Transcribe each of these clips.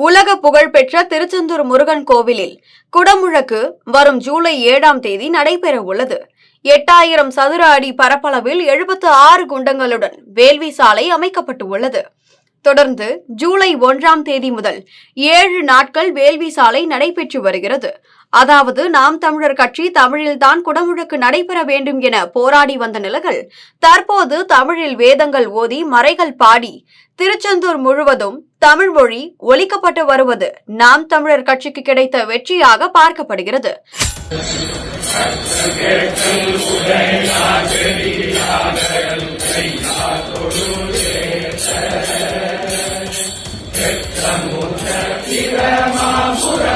உலக புகழ்பெற்ற திருச்செந்தூர் முருகன் கோவிலில் குடமுழக்கு வரும் ஜூலை ஏழாம் தேதி நடைபெற உள்ளது எட்டாயிரம் சதுர அடி பரப்பளவில் எழுபத்து ஆறு குண்டங்களுடன் வேள்வி சாலை அமைக்கப்பட்டு உள்ளது தொடர்ந்து ஜூலை ஒன்றாம் தேதி முதல் ஏழு நாட்கள் வேள்வி சாலை நடைபெற்று வருகிறது. அதாவது நாம் தமிழர் கட்சி தமிழில்தான் குடமுழுக்கு நடைபெற வேண்டும் என போராடி வந்த நிலையில் தற்போது தமிழில் வேதங்கள் ஓதி மறைகள் பாடி திருச்செந்தூர் முழுவதும் தமிழ் மொழி ஒலிக்கப்பட்டு வருவது நாம் தமிழர் கட்சிக்கு கிடைத்த வெற்றியாக பார்க்கப்படுகிறது.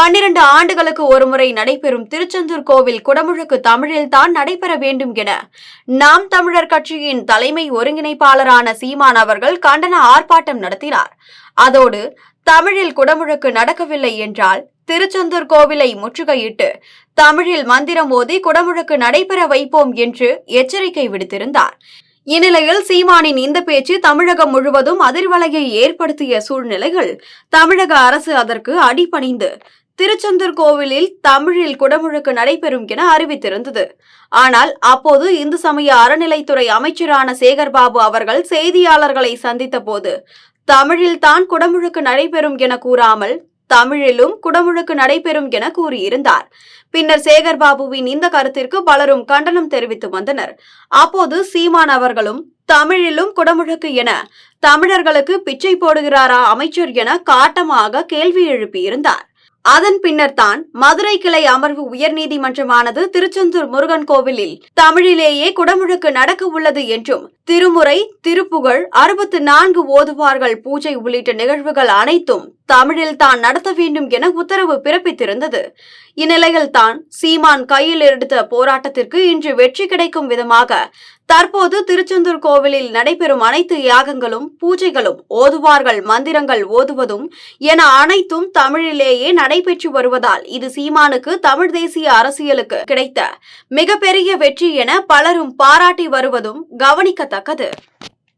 பன்னிரண்டு ஆண்டுகளுக்கு ஒருமுறை நடைபெறும் திருச்செந்தூர் கோவில் குடமுழுக்கு தமிழில்தான் நடைபெற வேண்டும் என நாம் தமிழர் கட்சியின் தலைமை ஒருங்கிணைப்பாளரான சீமான் அவர்கள் கண்டன ஆர்ப்பாட்டம் நடத்தினார். அதோடு தமிழில் குடமுழுக்கு நடக்கவில்லை என்றால் திருச்செந்தூர் கோவிலை முற்றுகையிட்டு தமிழில் மந்திரம் ஓதி குடமுழுக்கு நடைபெற வைப்போம் என்று எச்சரிக்கை விடுத்திருந்தார். இந்நிலையில் சீமானின் இந்த பேச்சு தமிழகம் முழுவதும் அதிர்வலையை ஏற்படுத்திய சூழ்நிலையில் தமிழக அரசு அதற்கு அடிபணிந்து திருச்செந்தூர் கோவிலில் தமிழில் குடமுழுக்கு நடைபெறும் என அறிவித்திருந்தது. ஆனால் அப்போது இந்து சமய அறநிலைத்துறை அமைச்சரான சேகர்பாபு அவர்கள் செய்தியாளர்களை சந்தித்த போது தமிழில் தான் குடமுழுக்கு நடைபெறும் என கூறாமல் தமிழிலும் குடமுழுக்கு நடைபெறும் என கூறியிருந்தார். பின்னர் சேகர்பாபுவின் இந்த கருத்திற்கு பலரும் கண்டனம் தெரிவித்து வந்தனர். அப்போது சீமான் அவர்களும் தமிழிலும் குடமுழுக்கு என தமிழர்களுக்கு பிச்சை போடுகிறாரா அமைச்சர் என காட்டமாக கேள்வி எழுப்பியிருந்தார். அதன் பின்னர் தான் மதுரை கிளை அமர்வு உயர்நீதிமன்றமானது திருச்செந்தூர் முருகன் கோவிலில் தமிழிலேயே குடமுழுக்கு நடக்க உள்ளது என்றும் திருமுறை திருப்புகழ் அறுபத்து நான்கு ஓதுவார்கள் பூஜை உள்ளிட்ட நிகழ்வுகள் அனைத்தும் தமிழில் தான் நடத்த வேண்டும் என உத்தரவு பிறப்பித்திருந்தது. இந்நிலையில் தான் சீமான் கையில் எடுத்த போராட்டத்திற்கு இன்று வெற்றி கிடைக்கும் விதமாக தற்போது திருச்செந்தூர் கோவிலில் நடைபெறும் அனைத்து யாகங்களும் பூஜைகளும் ஓதுவார்கள் மந்திரங்கள் ஓதுவதும் என அனைத்தும் தமிழிலேயே நடைபெற்று வருவதால் இது சீமானுக்கு தமிழ் தேசிய அரசியலுக்கு கிடைத்த மிகப்பெரிய வெற்றி என பலரும் பாராட்டி வருவதும் கவனிக்கத்தக்கது.